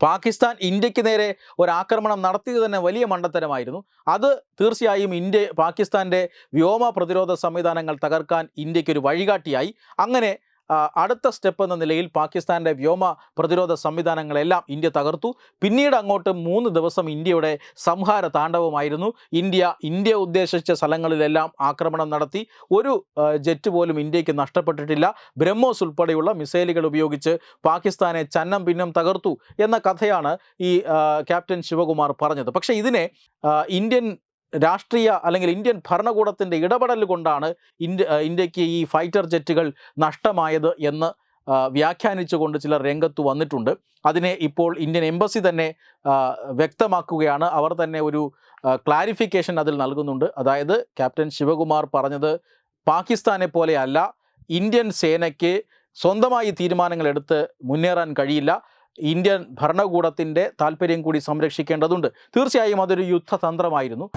പാകിസ്ഥാൻ ഇന്ത്യയ്ക്ക് നേരെ ഒരാക്രമണം നടത്തിയത് തന്നെ വലിയ മണ്ടത്തരമായിരുന്നു. അത് തീർച്ചയായും ഇന്ത്യ പാകിസ്ഥാന്റെ വ്യോമ പ്രതിരോധ സംവിധാനങ്ങൾ തകർക്കാൻ ഇന്ത്യക്കൊരു വഴികാട്ടിയായി. അങ്ങനെ അടുത്ത സ്റ്റെപ്പ് എന്ന നിലയിൽ പാകിസ്ഥാന്റെ വ്യോമ പ്രതിരോധ സംവിധാനങ്ങളെല്ലാം ഇന്ത്യ തകർത്തു. പിന്നീട് അങ്ങോട്ട് മൂന്ന് ദിവസം ഇന്ത്യയുടെ സംഹാര താണ്ഡവമായിരുന്നു. ഇന്ത്യ ഇന്ത്യ ഉദ്ദേശിച്ച സ്ഥലങ്ങളിലെല്ലാം ആക്രമണം നടത്തി. ഒരു ജെറ്റ് പോലും ഇന്ത്യയ്ക്ക് നഷ്ടപ്പെട്ടിട്ടില്ല. ബ്രഹ്മോസ് ഉൾപ്പെടെയുള്ള മിസൈലുകൾ ഉപയോഗിച്ച് പാകിസ്ഥാനെ ചന്നം ഭിന്നം തകർത്തു എന്ന കഥയാണ് ഈ ക്യാപ്റ്റൻ ശിവകുമാർ പറഞ്ഞത്. പക്ഷേ ഇതിനെ ഇന്ത്യൻ രാഷ്ട്രീയ അല്ലെങ്കിൽ ഇന്ത്യൻ ഭരണകൂടത്തിന്റെ ഇടപെടൽ കൊണ്ടാണ് ഇന്ത്യ ഇന്ത്യയ്ക്ക് ഈ ഫൈറ്റർ ജെറ്റുകൾ നഷ്ടമായത് എന്ന് വ്യാഖ്യാനിച്ചുകൊണ്ട് ചിലർ രംഗത്ത് വന്നിട്ടുണ്ട്. അതിനെ ഇപ്പോൾ ഇന്ത്യൻ എംബസി തന്നെ വ്യക്തമാക്കുകയാണ്. അവർ തന്നെ ഒരു ക്ലാരിഫിക്കേഷൻ അതിൽ നൽകുന്നുണ്ട്. അതായത് ക്യാപ്റ്റൻ ശിവകുമാർ പറഞ്ഞത് പാകിസ്ഥാനെ പോലെയല്ല ഇന്ത്യൻ സേനയ്ക്ക് സ്വന്തമായി തീരുമാനങ്ങൾ എടുത്ത് മുന്നേറാൻ കഴിയില്ല. ഇന്ത്യൻ ഭരണകൂടത്തിന്റെ താല്പര്യം കൂടി സംരക്ഷിക്കേണ്ടതുണ്ട്. തീർച്ചയായും അതൊരു യുദ്ധതന്ത്രമായിരുന്നു.